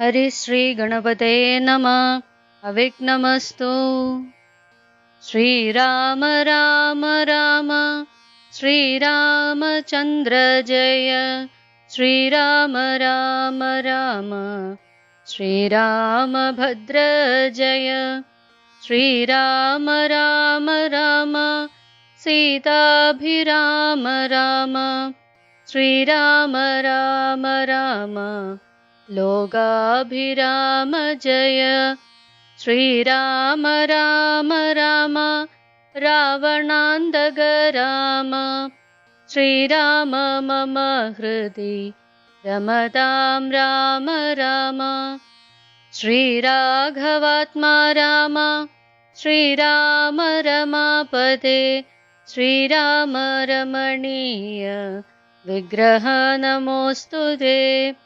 हरिश्रीगणपते नमः। अविघ्नमस्तु। श्रीराम राम राम। श्रीरामचन्द्र जय। श्रीराम राम राम। श्रीरामभद्र जय। श्रीराम राम राम। सीताभिराम राम। श्रीराम राम राम लोकाभिराम जय। श्रीराम राम राम रावणान्तक राम श्रीराम मम हृदि रमतां राम राम। श्रीराघवात्मा राम। श्रीराम रमापदे। श्रीराम रमणीय। विग्रह नमोऽस्तु ते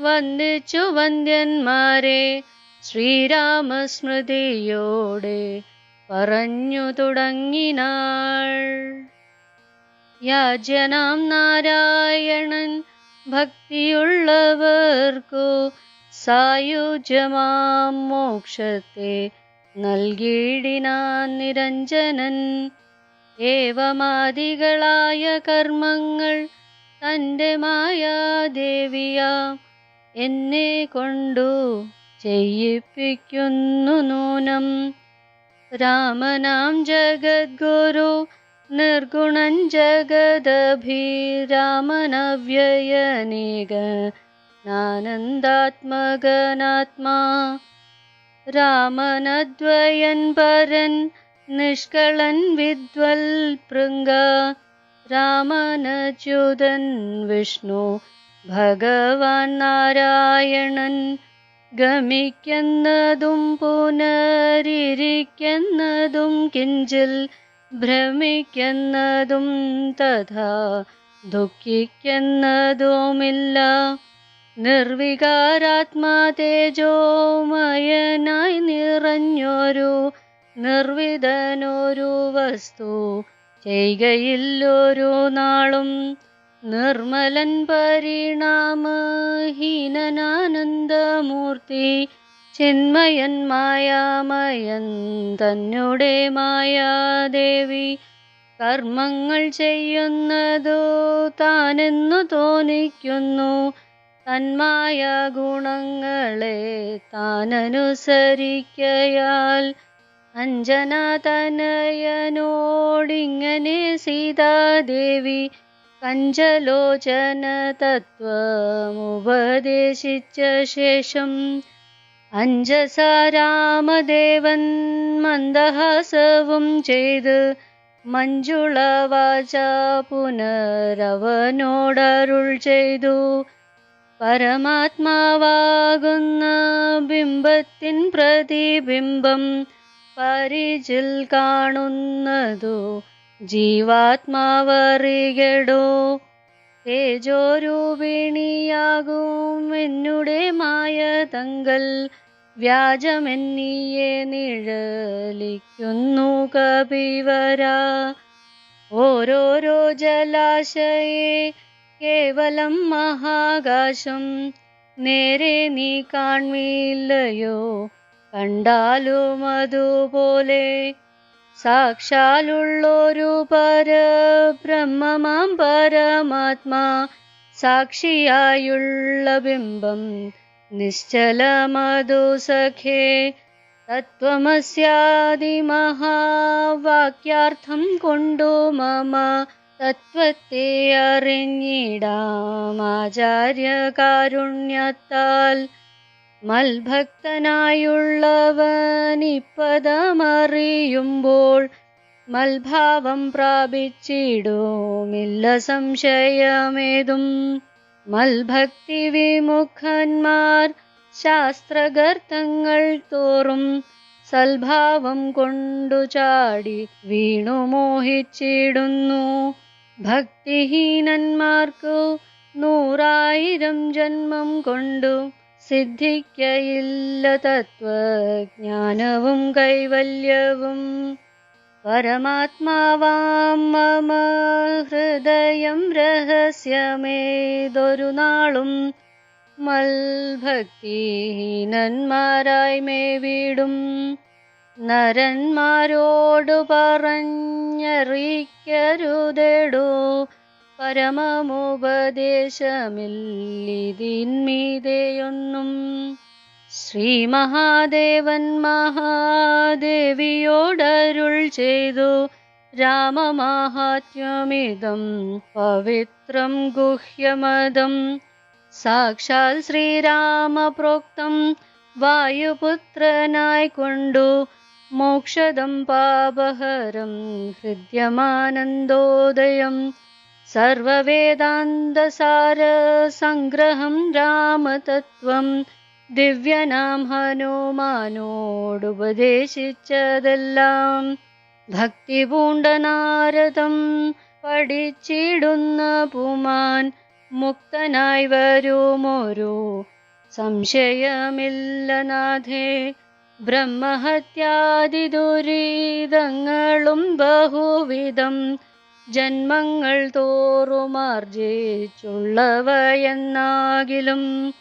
വന്ദിച്ചു വന്ദ്യന്മാരെ ശ്രീരാമസ്മൃതിയോടെ പറഞ്ഞു തുടങ്ങിനാൾ. യാജനാം നാരായണൻ ഭക്തിയുള്ളവർക്കു സായുജമാം മോക്ഷത്തെ നൽകിയിടിനാൻ നിരഞ്ജനൻ. ഏവമാദികളായ കർമ്മങ്ങൾ തന്റെ മായാദേവിയാം എന്നെ കൊണ്ടു ചെയ്യിപ്പിക്കുന്നു നൂനം രാമനാം ജഗദ്ഗുരു നിർഗുണൻ ജഗദഭിരാമനവ്യയനേക നാനന്ദാത്മകനാത്മാ രാമനദ്വയൻ പരൻ നിഷ്കളൻ വിദ്വൽ പൃംഗ രാമനച്യുതൻ വിഷ്ണു ഭഗവാൻ നാരായണൻ ഗമിക്കുന്നതും പുനരിരിക്കുന്നതും കിഞ്ചിൽ ഭ്രമിക്കുന്നതും തഥാ ദുഃഖിക്കുന്നതുമില്ല. നിർവികാരാത്മാ തേജോമയനായി നിറഞ്ഞൊരു നിർവിധനൊരു വസ്തു ചെയ്യുകയില്ലൊരു നാളും നിർമ്മലൻ പരിണാമഹീനാനന്ദമൂർത്തി ചിന്മയൻ മായാമയൻ തന്നെ മായാദേവി. കർമ്മങ്ങൾ ചെയ്യുന്നതു താനെന്നു തോന്നിക്കുന്നു തന്മായ ഗുണങ്ങളെ താനനുസരിക്കയാൽ. അഞ്ജന തനയനോടിങ്ങനെ സീതാദേവി കഞ്ചലോചന തത്വമുപദേശിച്ച ശേഷം അഞ്ജസാരാമദേവൻ മന്ദഹാസവും ചെയ്ത് മഞ്ജുളവാച പുനരവനോടരുൾ ചെയ്തു. പരമാത്മാവാകുന്ന ബിംബത്തിൻ പ്രതിബിംബം പരിചിൽ കാണുന്നതു ജീവാത്മാവറികടോ. തേജോരൂപിണിയാകും എന്നുടെ മായ തങ്കൽ. വ്യാജമെന്നിയെ നിഴലിക്കുന്നു കപിവര. ഓരോരോ ജലാശയെ കേവലം മഹാകാശം. നേരെ നീ കാൺമില്ലയോ കണ്ടാലും അതുപോലെ സാക്ഷാലുള്ളൊരു പരബ്രഹ്മമാം പരമാത്മാ സാക്ഷിയായുള്ള ബിംബം നിശ്ചലമതു സഖേ. തത്വമസ്യാദിമഹാവാക്യാർത്ഥം കൊണ്ടു മമ തത്വത്തെ അറിഞ്ഞിടാം ആചാര്യകാരുണ്യത്താൽ. മൽഭക്തനായുള്ളവനിപ്പതമറിയുമ്പോൾ മൽഭാവം പ്രാപിച്ചിടുമില്ല സംശയമേതും. മൽഭക്തി വിമുഖന്മാർ ശാസ്ത്രഗർത്തങ്ങൾ തോറും സൽഭാവം കൊണ്ടു ചാടി വീണു മോഹിച്ചിടുന്നു. ഭക്തിഹീനന്മാർക്കു നൂറായിരം ജന്മം കൊണ്ടു സിദ്ധിക്കയില്ല തത്വജ്ഞാനവും കൈവല്യവും പരമാത്മാവാം മമ ഹൃദയം രഹസ്യമേതൊരു നാളും മൽഭക്തിഹീനന്മാരായി മേവിടും. നരന്മാരോടു പറഞ്ഞറിയിക്കരുതെടോ. പരമമുപദേശമില്ലിതിന്മീതെയൊന്നും ശ്രീ മഹാദേവൻ മഹാദേവിയോടരുൾ ചെയ്തു. രാമമാഹാത്മ്യമിതം പവിത്രം ഗുഹ്യമതം. സാക്ഷാൽ ശ്രീരാമപ്രോക്തം വായുപുത്രനായി കൊണ്ടു. മോക്ഷദം പാപഹരം ഹൃദ്യമാനന്ദോദയം. സംഗ്രഹം രാമതത്വം ദിവ്യനാം ഹനുമാനോടുപദേശിച്ചതെല്ലാം ഭക്തി പൂണ്ട നാരദം പഠിച്ചിടുന്ന പുമാൻ മുക്തനായി വരുമോരോ? സംശയമില്ല നാഥേ ബ്രഹ്മഹത്യാദി ദുരിതങ്ങളും ബഹുവിധം ജന്മങ്ങൾ തോറുമാർജിച്ചുള്ളവയെന്നാകിലും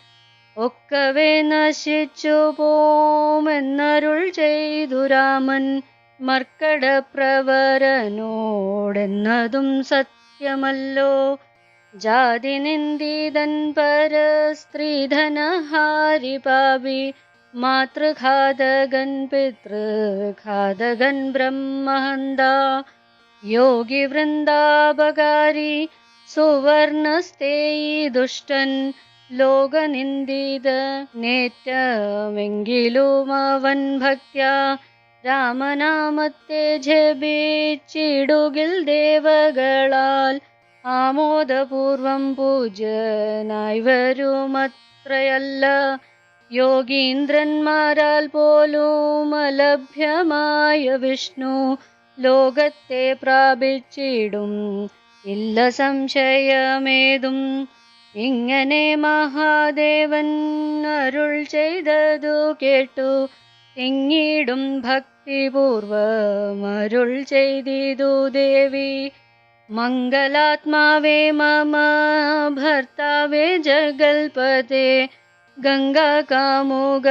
ഒക്കവേ നശിച്ചു പോമെന്നരുൾ ചെയ്തു രാമൻ മർക്കടപ്രവരനോടെന്നതും സത്യമല്ലോ. ജാതി നിന്ദിതൻ പരസ്ത്രീധനഹാരി പാപി മാതൃഘാതകൻ പിതൃഘാതകൻ ബ്രഹ്മഹന്ത യോഗി വൃന്ദാപകാരി സുവർണസ്തേയി ദുഷ്ടൻ ലോകനിന്ദിത നേറ്റമെങ്കിലും അവൻ ഭക്യ രാമനാമത്തെ ജപിച്ചിടുകിൽ ദേവകളാൽ ആമോദപൂർവം പൂജനായി വരുമത്രയല്ല യോഗീന്ദ്രന്മാരാൽ പോലും അലഭ്യമായ വിഷ്ണു ലോകത്തെ പ്രാപിച്ചിടും ഇല്ല സംശയമേതും ഇങ്ങനെ മഹാദേവൻ അരുൾ ചെയ്തതു കേട്ടു തിങ്ങിടും ഭക്തിപൂർവം അരുൾ ചെയ്തിതു ദേവി മംഗലാത്മാവേ മമ ഭർത്താവേ ജഗൽപതേ ഗംഗാകാമുക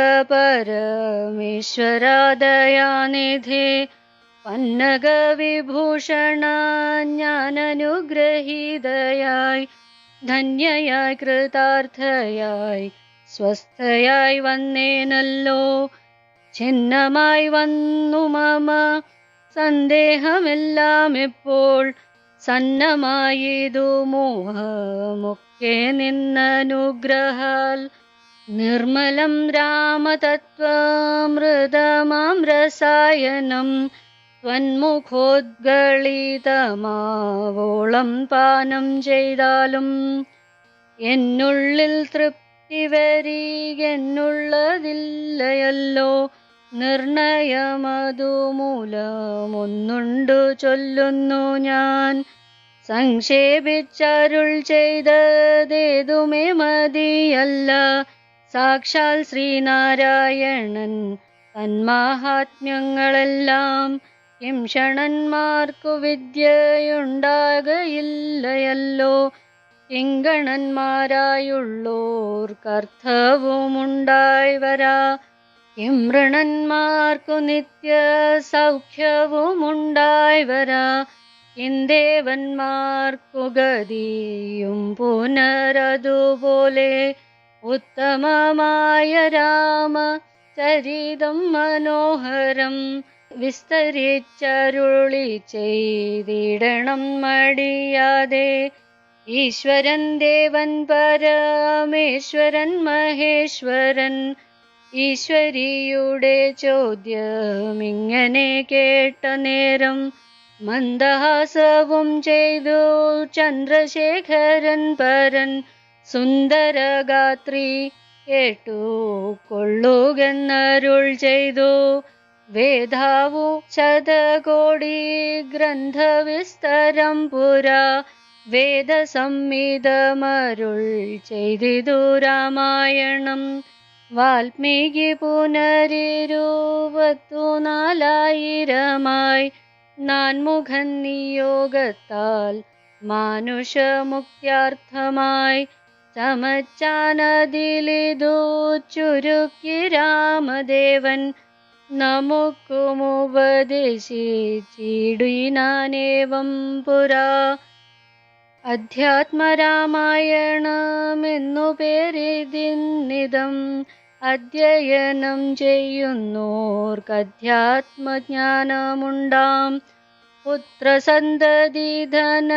പരമേശ്വരാദയാനിധേ പന്നഗവിഭൂഷണ ജ്ഞാനനുഗ്രഹീതയായി ധന്യയായി കൃതാർത്ഥയായി സ്വസ്ഥയായി വന്നേനല്ലോ. ഛിന്നമായി വന്നു മമ സന്ദേഹമെല്ലാം ഇപ്പോൾ സന്നമായിതു മോഹമൊക്കെ നിന്നനുഗ്രഹാൽ. നിർമ്മലം രാമതത്വമൃതമാം രസായനം ത്വന്മുഖോദ്ഗളിതമാവോളം പാനം ചെയ്താലും എന്നുള്ളിൽ തൃപ്തി വരികെന്നുള്ളതില്ലയല്ലോ. നിർണയമതു മൂലമൊന്നുണ്ടു ചൊല്ലുന്നു ഞാൻ. സംക്ഷേപിച്ചരുൾ ചെയ്തതേതുമേ മതിയല്ല. സാക്ഷാൽ ശ്രീനാരായണൻ തന്മാഹാത്മ്യങ്ങളെല്ലാം കിംഷണന്മാർക്കു വിദ്യയുണ്ടാകയില്ലയല്ലോ. കിങ്കണന്മാരായുള്ളോർക്കർത്ഥവുമുണ്ടായി വരാ കിമൃണന്മാർക്കു നിത്യ സൗഖ്യവുമുണ്ടായി വരാ ഇന്ദേവന്മാർക്കു ഗതിയും പുനരതുപോലെ ഉത്തമമായ രാമ ചരിതം മനോഹരം വിസ്തരിച്ചരുളി ചെയ്തിടണം മടിയാതെ. ഈശ്വരൻ ദേവൻ പരമേശ്വരൻ മഹേശ്വരൻ ഈശ്വരിയുടെ ചോദ്യം ഇങ്ങനെ കേട്ട നേരം മന്ദഹാസവും ചെയ്തു ചന്ദ്രശേഖരൻ പരൻ. സുന്ദരഗാത്രി കേട്ടു കൊള്ളുകെന്നരുൾ ചെയ്തു വേദാവു ശതകോടി ഗ്രന്ഥവിസ്തരം പുരാ. വേദസംഹിതമരുൾ ചെയ്തിതു രാമായണം. വാൽമീകി പുനരിരുപത്തു നാലായിരമായി. നാൻമുഖൻ നിയോഗത്താൽ മാനുഷമുക്തിയാർത്ഥമായി ചമച്ചാനതിലിതു ചുരുക്കി രാമദേവൻ നമുക്കുമുപദേശിച്ചിടുനാനേവം പുരാ അധ്യാത്മരാമായണമെന്നു പേരിതിന്നിതം അധ്യയനം ചെയ്യുന്നോർക്കധ്യാത്മജ്ഞാനമുണ്ടാം। പുത്രസന്തതിധന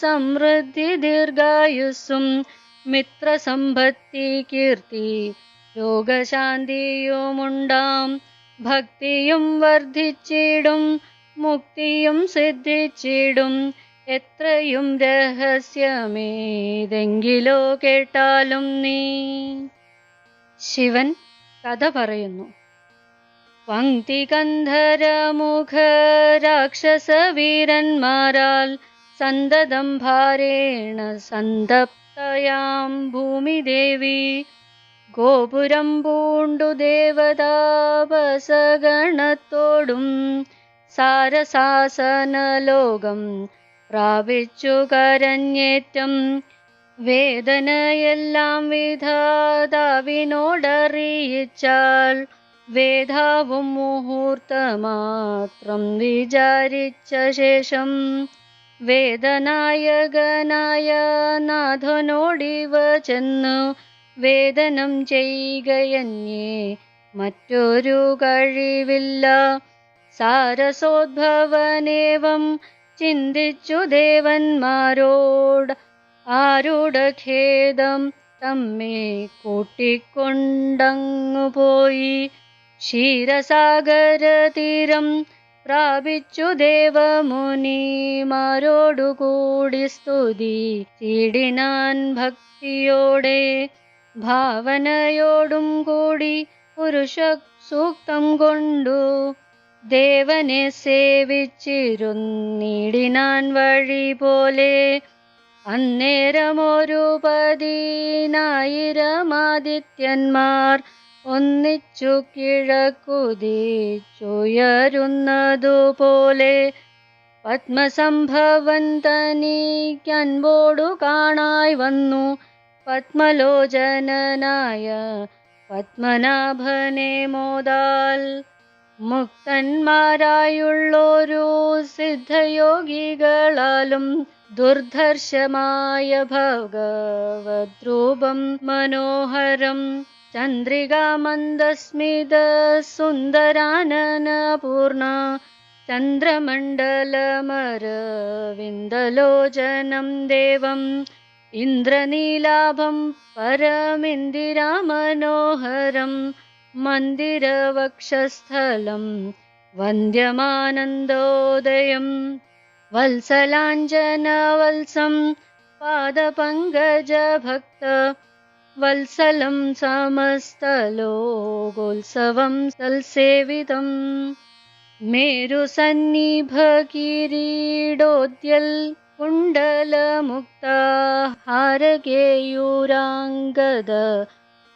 സമൃദ്ധി ദീർഘായുസ്സും മിത്രസമ്പത്തി കീർത്തി രോഗശാന്തിയുമുണ്ടാം। ഭക്തിയും വർദ്ധിച്ചിടും മുക്തിയും സിദ്ധിച്ചിടും. എത്രയും രഹസ്യമേതെങ്കിലോ കേട്ടാലും നീ. ശിവൻ കഥ പറയുന്നു. പങ്ക്തി കന്ധരമുഖ രാക്ഷസ വീരന്മാരാൽ സന്തതം ഭാരേണ സന്തപ്തയാം ഭൂമിദേവി. ഗോപുരം പൂണ്ടു ദേവതാപസഗണത്തോടും സാരസാസനലോകം പ്രാപിച്ചു കരഞ്ഞേറ്റം. വേദനയെല്ലാം വിധാതാവിനോടറിയിച്ചാൽ വേദാവും മുഹൂർത്തമാത്രം വിചാരിച്ച ശേഷം വേദനായകനായ നാഥനോടിവ ചെന്നു വേദനം ചെയ്യുകയന്യേ മറ്റൊരു കഴിവില്ല. സാരസോദ്ഭവനേവം ചിന്തിച്ചു ദേവന്മാരോട് ആരുടെ ഖേദം തമ്മെ കൂട്ടിക്കൊണ്ടങ്ങു പോയി. ക്ഷീരസാഗര തീരം പ്രാപിച്ചു ദേവമുനിമാരോടുകൂടി സ്തുതി. ചീടിനാൻ ഭക്തിയോടെ ഭാവനയോടും കൂടി പുരുഷ സൂക്തം കൊണ്ടു. ദേവനെ സേവിച്ചിരുന്നിടിനാൻ വഴി പോലെ. അന്നേരമൊരു പതിനായിരമാദിത്യന്മാർ ഒന്നിച്ചു കിഴക്കുതിച്ചുയരുന്നതുപോലെ. പത്മസംഭവൻ തനിക്കൻപോടു കാണായി വന്നു. പത്മലോചനനായ പത്മനാഭനെ മോദാൽ മുക്തന്മാരായുള്ളൊരു സിദ്ധയോഗികളാലും ദുർധർഷമായ ഭഗവദ്രൂപം മനോഹരം ചന്ദ്രികാമന്ദസ്മിത സുന്ദരാനനപൂർണ ചന്ദ്രമണ്ഡലമരവിന്ദലോചനം ദേവം इन्द्रनीलाभं परमिन्दिरामनोहरं मन्दिरवक्षस्थलं वन्द्यमानन्दोदयं वल्सलाञ्जनवल्सं पादपङ्कजभक्त वल्सलं समस्तलोगोत्सवं सल्सेवितं मेरुसन्निभकिरीडोद्यल् कुण्डलमुक्ता हारकेयूराङ्गद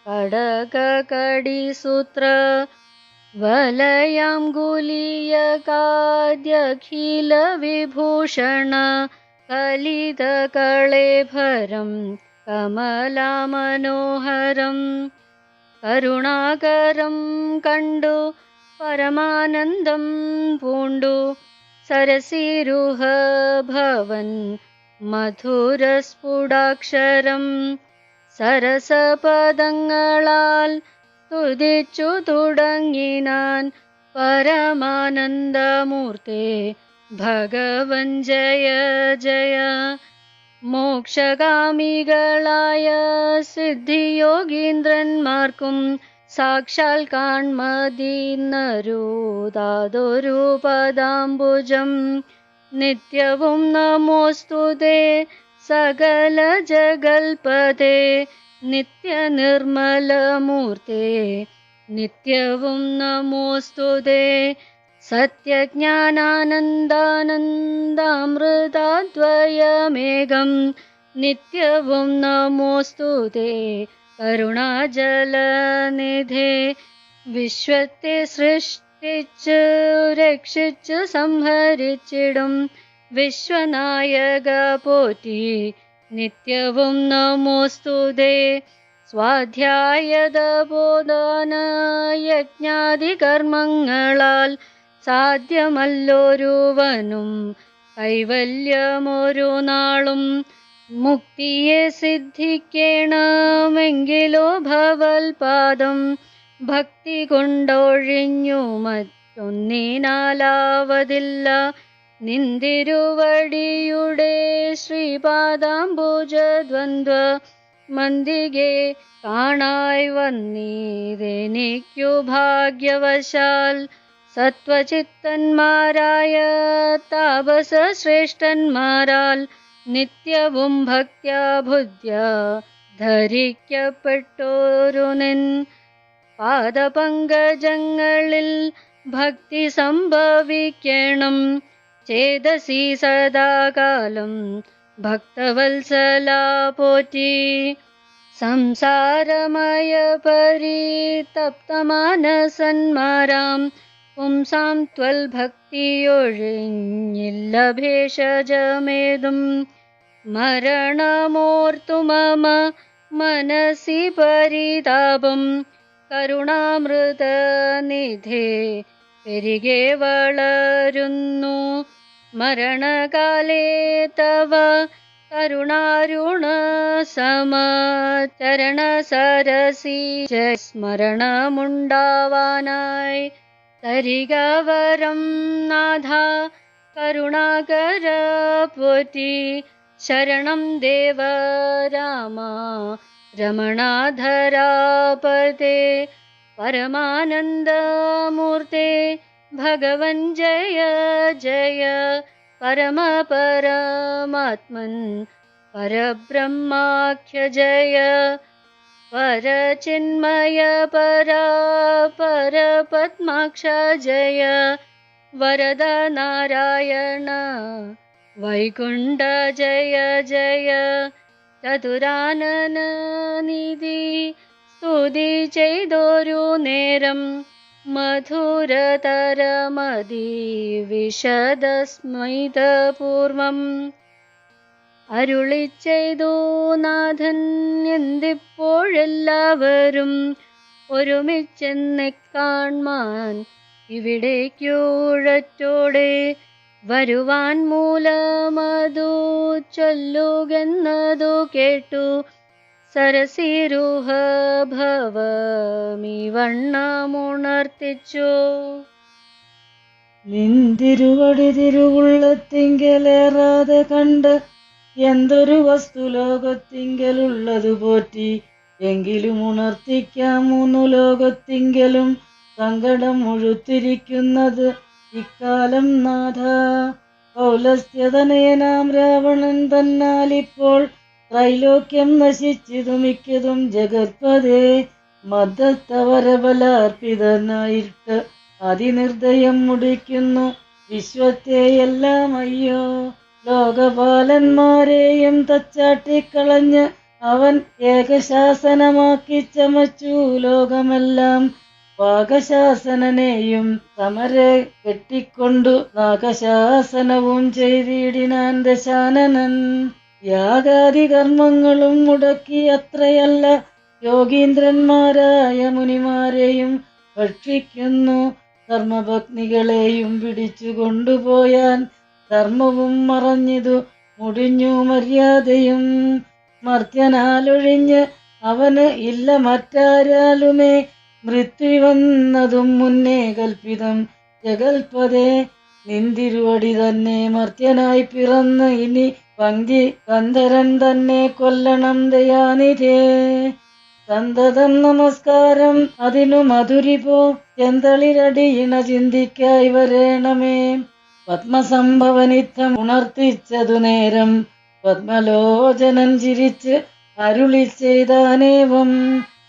कडककडिसुत्र वलयाङ्गुलीयकाद्यखिलविभूषण कलितकळेभरं कमला करुणाकरं कण्डु परमानन्दं पूण्डु പൂണ്ടു സരസിരുഹ ഭവൻ മധുരസ്ഫുടാക്ഷരം സരസപദങ്ങളാൽ സ്തുതിച്ചു തുടങ്ങിനാൻ പരമാനന്ദമൂർത്തെ ഭഗവൻ ജയ ജയ മോക്ഷകാമികളായ സിദ്ധിയോഗീന്ദ്രന്മാർക്കും साक्षाल्काण्मदीनरुदादुरुपदाम्बुजं नित्यवं नमोऽस्तु ते सकलजगल्पते नित्यनिर्मलमूर्ते नित्यवं नमोऽस्तु ते सत्यज्ञानानन्दानन्दामृताद्वयमेघं नित्यवं नमोऽस्तु ते കരുണാജലനിധേ വിശ്വത്തെ സൃഷ്ടിച്ച് രക്ഷിച്ച് സംഹരിച്ചിടും. വിശ്വനായക പോറ്റി നിത്യവും നമോസ്തുതേ സ്വാധ്യായത ബോധന യജ്ഞാതി കർമ്മങ്ങളാൽ സാധ്യമല്ലൊരുവനും. കൈവല്യമൊരു നാളും മുക്തിയെ സിദ്ധിക്കണമെങ്കിലോ ഭവൽപാദം. ഭക്തി കൊണ്ടൊഴിഞ്ഞു മറ്റൊന്നിനാലാവതില്ല. നിന്തിരുവടിയുടെ ശ്രീപാദാംബുജദ്വന്ദ്വ മന്ദികെ കാണായി വന്നീതെനിക്കു ഭാഗ്യവശാൽ. സത്വചിത്തന്മാരായ താപസ ശ്രേഷ്ഠന്മാരാൽ നിത്യവും ഭക്യാഭുദ്യ ധരിക്കപ്പെട്ടോരുനിൻ ധരിക്കപ്പെട്ടോരു നിൻ പാദപങ്കജങ്ങളിൽ ഭക്തി സംഭവിക്കണം. ചേതസി സദാകാലം ഭക്തവത്സല പോറ്റി സംസാരമയ പരിതപ്തമാനസന്മാരാം. പുംസാം ത്വൽ ഭക്തിയൊഴിഞ്ഞില്ല ഭേഷജമേതും മരണമോർത്തു മമ മനസി പരിതാപം കരുണാമൃത നിധേ പെരികെ വളരുന്നു മരണകാലേ തവ കരുണാരുണ സമചരണ സരസി സ്മരണമുണ്ടാവാനായി തരികവരം നാഥ കരുണാകര പോറ്റി शरणं देव रामा रमणाधरापते परमानन्दमूर्ते भगवन् जय जय परमपरमात्मन् परब्रह्माख्य जय परचिन्मय परा परपद्माक्ष जय वरदनारायण വൈകുണ്ഠ ജയ ജയ നിധി സ്തുതി ചെയ്തൊരു നേരം മധുരതരമതി വിശദസ്മൈതപൂർവം. അരുളി ചെയ്തു നാഥൻ എന്തിപ്പോഴെല്ലാവരും ഒരുമിച്ചെന്നെ കാൺമാൻ ഇവിടേക്കുഴറ്റോടെ വരുവാൻ മൂലമതു ചൊല്ലുകെന്നതു കേട്ടു. സരസിരുഹ ഭവമിവണ്ണമുണർത്തിച്ചു. നിന്തിരുവടി തിരുവുള്ളത്തിങ്കലേറാതെ കണ്ട് എന്തൊരു വസ്തു ലോകത്തിങ്കലുള്ളതു പോറ്റി. എങ്കിലും ഉണർത്തിക്കാം മൂന്നു ലോകത്തിങ്കലും സങ്കടം മുഴുത്തിരിക്കുന്നത് ഇക്കാലം നാഥ പൗലസ്ത്യതനയനാം രാവണൻ തന്നാലിപ്പോൾ ത്രൈലോക്യം നശിച്ചതു മിക്കതും ജഗത്പതേ മദ്ദത്തവരബലാർപ്പിതനായിട്ട് അതിനിർദ്ദയം മുടിക്കുന്നു വിശ്വത്തെയെല്ലാം അയ്യോ ലോകപാലന്മാരെയും തച്ചാട്ടിക്കളഞ്ഞ് അവൻ ഏകശാസനമാക്കി ചമച്ചു. ലോകമെല്ലാം പാകശാസനനെയും സമരെ കെട്ടിക്കൊണ്ടു നാഗശാസനവും ചെയ്തിടിനാൻ ദശാനനൻ. യാഗാദി കർമ്മങ്ങളും മുടക്കി അത്രയല്ല യോഗീന്ദ്രന്മാരായ മുനിമാരെയും ഭക്ഷിക്കുന്നു. ധർമ്മഭഗ്നികളെയും പിടിച്ചു കൊണ്ടുപോയാൻ ധർമ്മവും മറഞ്ഞിതു മുടിഞ്ഞു മര്യാദയും. മർത്യനാലൊഴിഞ്ഞ് അവന് ഇല്ല മറ്റാരാലുമേ മൃത്യു വന്നതും മുന്നേ കൽപ്പിതം ജഗൽപതേ. നിന്തിരുവടി തന്നെ മർത്യനായി പിറന്ന് ഇനി പങ്കി കന്ധരൻ തന്നെ കൊല്ലണം ദയാനിധേ. സന്തതം നമസ്കാരം അതിനു മധുരിപോ ചെന്തളിരടിയിണ ചിന്തിക്കായി വരേണമേ. പത്മസംഭവനിത്തം ഉണർത്തിച്ചതു നേരം പത്മലോചനൻ ചിരിച്ച് അരുളി ചെയ്താനേവം.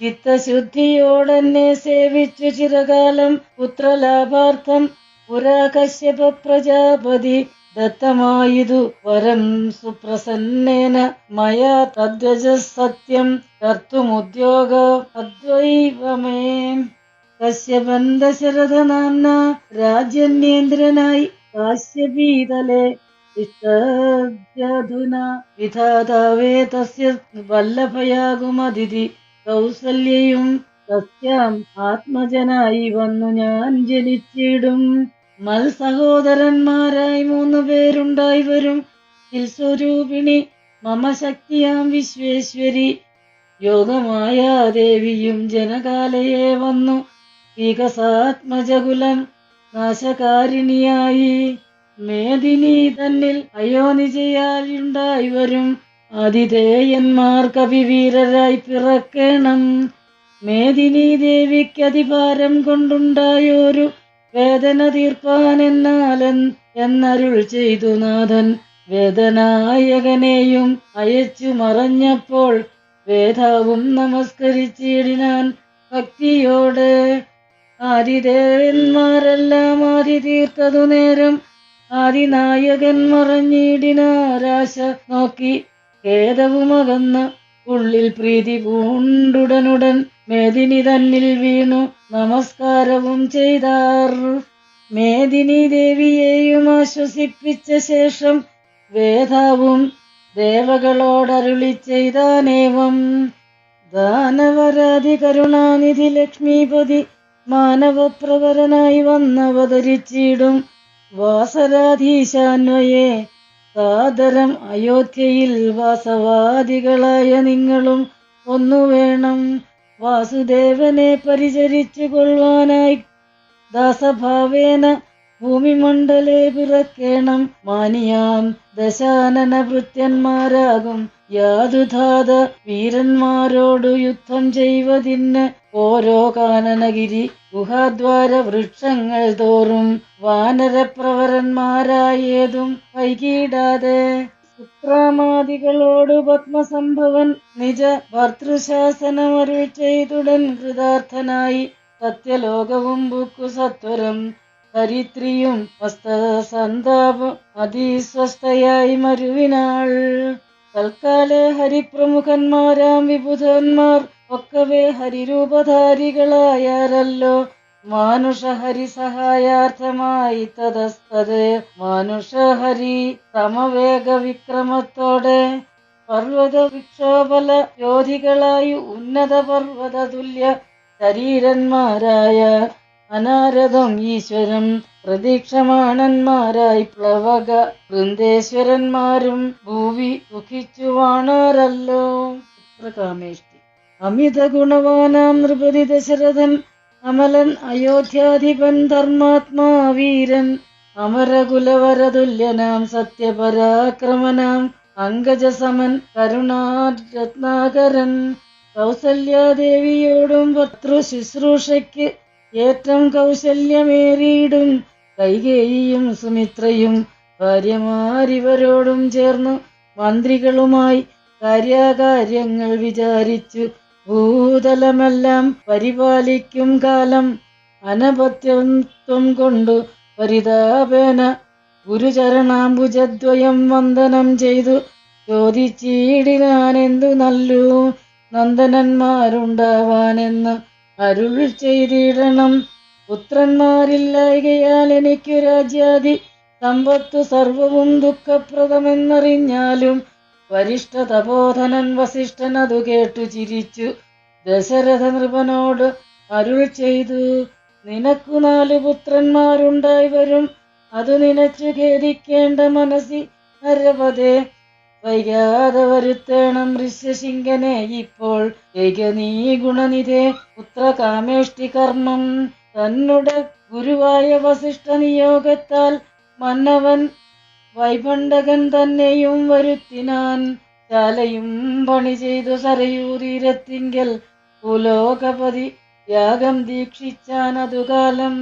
ചിത്തശുദ്ധിയോടെന്നെ സേവിച്ചു ചിരകാലം പുത്രലാഭാർത്ഥം. പുരാ കശ്യപ പ്രജാപതി ദത്തമായിതു വരം സുപ്രസന്നേന. മയാ തദ്വജ സത്യം കർത്തുമുദ്യോഗ അദ്വൈവമേ കശ്യപൻ ദശരഥ നാംന രാജന്യേന്ദ്രനായി കാശ്യപീതലെ തിഷ്ടധ്യധുന വിധാതാവേ തസ്യ വല്ലഭയാകുമതിഥി. കൗസല്യയും സത്യം ആത്മജനായി വന്നു ഞാൻ ജനിച്ചിടും. മൽ സഹോദരന്മാരായി മൂന്ന് പേരുണ്ടായി വരും. സ്വരൂപിണി മമ ശക്തിയാം വിശ്വേശ്വരി. യോഗമായ ദേവിയും ജനകാലയെ വന്നു. വികസാത്മജകുലം നാശകാരിണിയായി. മേദിനി തന്നിൽ അയോനിജയാലുണ്ടായി വരും. ആതിഥേയന്മാർ കവിവീരരായി പിറക്കണം. മേദിനി ദേവിക്ക് അതിഭാരം കൊണ്ടുണ്ടായൊരു വേദന തീർപ്പാനെന്നാലൻ എന്നരുൾ ചെയ്തു നാഥൻ. വേദനായകനെയും അയച്ചു മറഞ്ഞപ്പോൾ വേദാവും നമസ്കരിച്ചിടിനാൻ ഭക്തിയോടെ. ആദിദേവന്മാരെല്ലാം ആദി തീർത്തതു നേരം ആദിനായകൻ മറഞ്ഞിടിനാരാശ നോക്കി ഖേദവുമകന്ന് ഉള്ളിൽ പ്രീതി പൂണ്ടുടനുടൻ മേദിനി തന്നിൽ വീണു നമസ്കാരവും ചെയ്താർ. മേദിനി ദേവിയെയും ആശ്വസിപ്പിച്ച ശേഷം വേദാവും ദേവകളോടരുളി ചെയ്താനേവം. ദാനവരാതി കരുണാനിധി ലക്ഷ്മീപതി മാനവപ്രവരനായി വന്നവതരിച്ചിടും വാസരാധീശാന്വയെ സാദരം അയോധ്യയിൽ വാസവാദികളായ നിങ്ങളും ഒന്നു വേണം വാസുദേവനെ പരിചരിച്ചു കൊള്ളുവാനായി ദാസഭാവേന ഭൂമിമണ്ഡലേ പിറക്കേണം. മാനിയാം ദശാനന ഭൃത്യന്മാരാകും യാതുധാത വീരന്മാരോടു യുദ്ധം ചെയ്വതിന് ഓരോ കാനനഗിരി ഗുഹാദ്വാര വൃക്ഷങ്ങൾ തോറും വാനരപ്രവരന്മാരായേതും വൈകിടാതെ. പുത്രാമാദികളോടു പത്മസംഭവൻ നിജ ഭർത്തൃശാസനമരുൾ ചെയ്തുടൻ കൃതാർത്ഥനായി സത്യലോകവും ബുക്കു സത്വരം ഹരിത്രിയും വസ്തസന്താപം അതിസ്വസ്ഥയായി മരുവിനാൾ. തൽക്കാലെ ഹരിപ്രമുഖന്മാരാം വിബുധന്മാർ ഒക്കവേ ഹരിരൂപധാരികളായാരല്ലോ. മാനുഷ ഹരി സഹായാർത്ഥമായി തതസ്തത്. മാനുഷ ഹരി സമവേഗ വിക്രമത്തോടെ പർവത വിക്ഷോഭല യോധികളായി ഉന്നത പർവത തുല്യ ശരീരന്മാരായ അനാരഥം ഈശ്വരം പ്രതീക്ഷമാണന്മാരായി പ്ലവക വൃന്ദേശ്വരന്മാരും ഭൂവി ദുഃഖിച്ചു വാണാരല്ലോ കാമേഷ്ടി അമിത ഗുണവാനാം നൃപതി ദശരഥൻ അമലൻ അയോധ്യാധിപൻ ധർമാത്മാവീരൻ അമരകുലവരതുല്യനാം സത്യപരാക്രമനാം അങ്കജസമൻ കരുണാരത്നാകരൻ. കൗസല്യാദേവിയോടും പത്രു ശുശ്രൂഷയ്ക്ക് ഏറ്റം കൗശല്യമേറിയിടും കൈകേയിയും സുമിത്രയും ഭാര്യമാരിവരോടും ചേർന്നു മന്ത്രികളുമായി കാര്യകാര്യങ്ങൾ വിചാരിച്ചു. ഭൂതലമെല്ലാം പരിപാലിക്കും കാലം അനപത്യത്വം കൊണ്ടു പരിതാപേന ഗുരുചരണാംബുജദ്വയം വന്ദനം ചെയ്തു. ചോദിച്ചീടിനാനെന്തു നല്ലു? നന്ദനന്മാരുണ്ടാവാനെന്ന് അരുൾ ചെയ്തിടണം പുത്രന്മാരില്ലായകയാൽ എനിക്ക് രാജ്യാദി സമ്പത്ത് സർവവും ദുഃഖപ്രദമെന്നറിഞ്ഞാലും വരിഷ്ഠ തപോധനൻ വസിഷ്ഠൻ അതു കേട്ടു ചിരിച്ചു. ദശരഥ നൃപനോട് അരുൾ ചെയ്തു നിനക്കു നാല് പുത്രന്മാരുണ്ടായി വരും. അതു നിനച്ചു ഖേദിക്കേണ്ട മനസ്സി നരപതേ വൈകാതെ വരുത്തേണം ഋഷ്യശിങ്കനെ ഇപ്പോൾ നീ ഗുണനിധേ പുത്രകാമേഷ്ടി കർമ്മം തന്നുടെ ഗുരുവായ വസിഷ്ഠ നിയോഗത്താൽ മന്നവൻ വൈഭണ്ഡകൻ തന്നെയും വരുത്തിനാൻ. ശാലയും പണി ചെയ്തു സരയൂതീരത്തിങ്കൽ ഭൂലോകപതി യാഗം ദീക്ഷിച്ചാൻ അതുകാലം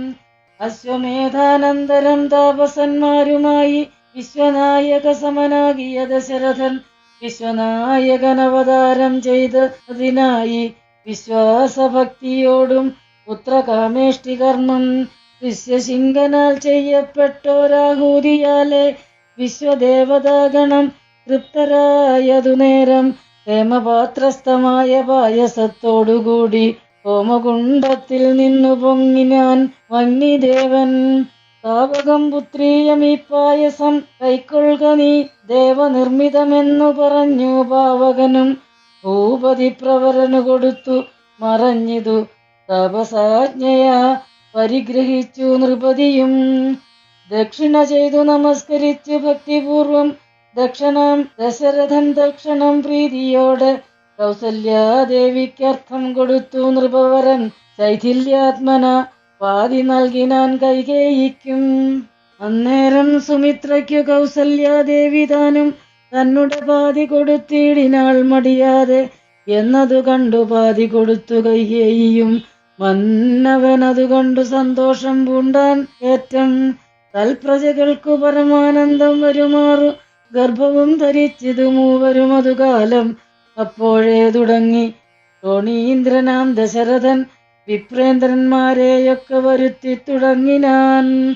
അശ്വമേധാനന്തരം താപസന്മാരുമായി വിശ്വനായക സമനാകിയ ദശരഥൻ വിശ്വനായകൻ അവതാരം ചെയ്ത് അതിനായി വിശ്വാസഭക്തിയോടും പുത്രകാമേഷ്ടി കർമ്മം വിശ്വശിങ്കനാൽ ചെയ്യപ്പെട്ടോരാഹൂതിയാലെ വിശ്വദേവതാഗണം തൃപ്തരായതു നേരം ഹേമപാത്രസ്ഥമായ പായസത്തോടുകൂടി ഹോമകുണ്ടത്തിൽ നിന്നു പൊങ്ങിനാൻ വന്യദേവൻ താവകം പുത്രീയം ഈ പായസം കൈക്കൊള്ളുക നീ ദേവനിർമ്മിതമെന്നു പറഞ്ഞു പാവകനും ഭൂപതി പ്രവരനു കൊടുത്തു മറഞ്ഞിതു. തപസാജ്ഞയാ പരിഗ്രഹിച്ചു നൃപതിയും. ദക്ഷിണ ചെയ്തു നമസ്കരിച്ചു ഭക്തിപൂർവം. ദക്ഷണം ദശരഥൻ ദക്ഷണം പ്രീതിയോടെ കൗസല്യാദേവിക്കർത്ഥം കൊടുത്തു നൃപവരൻ. ശൈഥില്യാത്മന പാതി നൽകിനാൻ കൈകേയിക്കും. അന്നേരം സുമിത്രയ്ക്കു കൗസല്യാദേവി താനും തന്നുടെ പാതി കൊടുത്തിടിനാൾ മടിയാതെ എന്നതു കണ്ടു പാതി കൊടുത്തു കൈകേയിയും. മന്നവനതു കണ്ടു സന്തോഷം പൂണ്ടാൻ ഏറ്റം. തൽപ്രജകൾക്കു പരമാനന്ദം വരുമാറു. ഗർഭവും ധരിച്ചതു മൂവരും അതുകാലം അപ്പോഴേ തുടങ്ങി. തോണീന്ദ്രനാം ദശരഥൻ വിപ്രേന്ദ്രന്മാരെയൊക്കെ വരുത്തി തുടങ്ങിനാൻ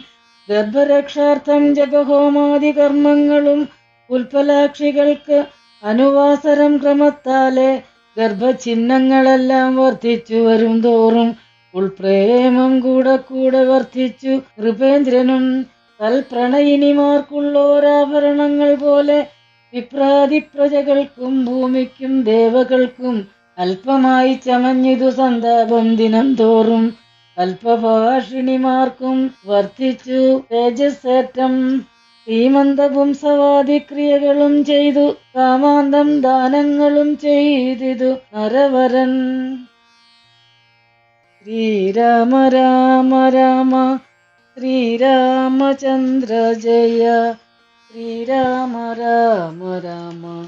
ഗർഭരക്ഷാർത്ഥം ജപഹോമാദി കർമ്മങ്ങളും ഉൽപ്പലാക്ഷികൾക്ക് അനുവാസരം ക്രമത്താലെ ഗർഭചിഹ്നങ്ങളെല്ലാം വർദ്ധിച്ചു വരും തോറും ഉൾപ്രേമം കൂടെ കൂടെ വർദ്ധിച്ചു. നൃപേന്ദ്രനും തൽപ്രണയിനിമാർക്കുള്ളോരാഭരണങ്ങൾ പോലെ വിപ്രാതി പ്രജകൾക്കും ഭൂമിക്കും ദേവകൾക്കും അല്പമായി ചമഞ്ഞിതു സന്താപം ദിനം തോറും അല്പഭാഷിണിമാർക്കും വർദ്ധിച്ചു തേജസ്സേറ്റം. ശ്രീമന്തപുംസവാദിക്രിയകളും ചെയ്തു കാമാന്തം ദാനങ്ങളും ചെയ്തിതു നരവരൻ. ശ്രീരാമ രാമ രാമ ശ്രീരാമചന്ദ്ര ജയ ശ്രീരാമ രാമ രാമ.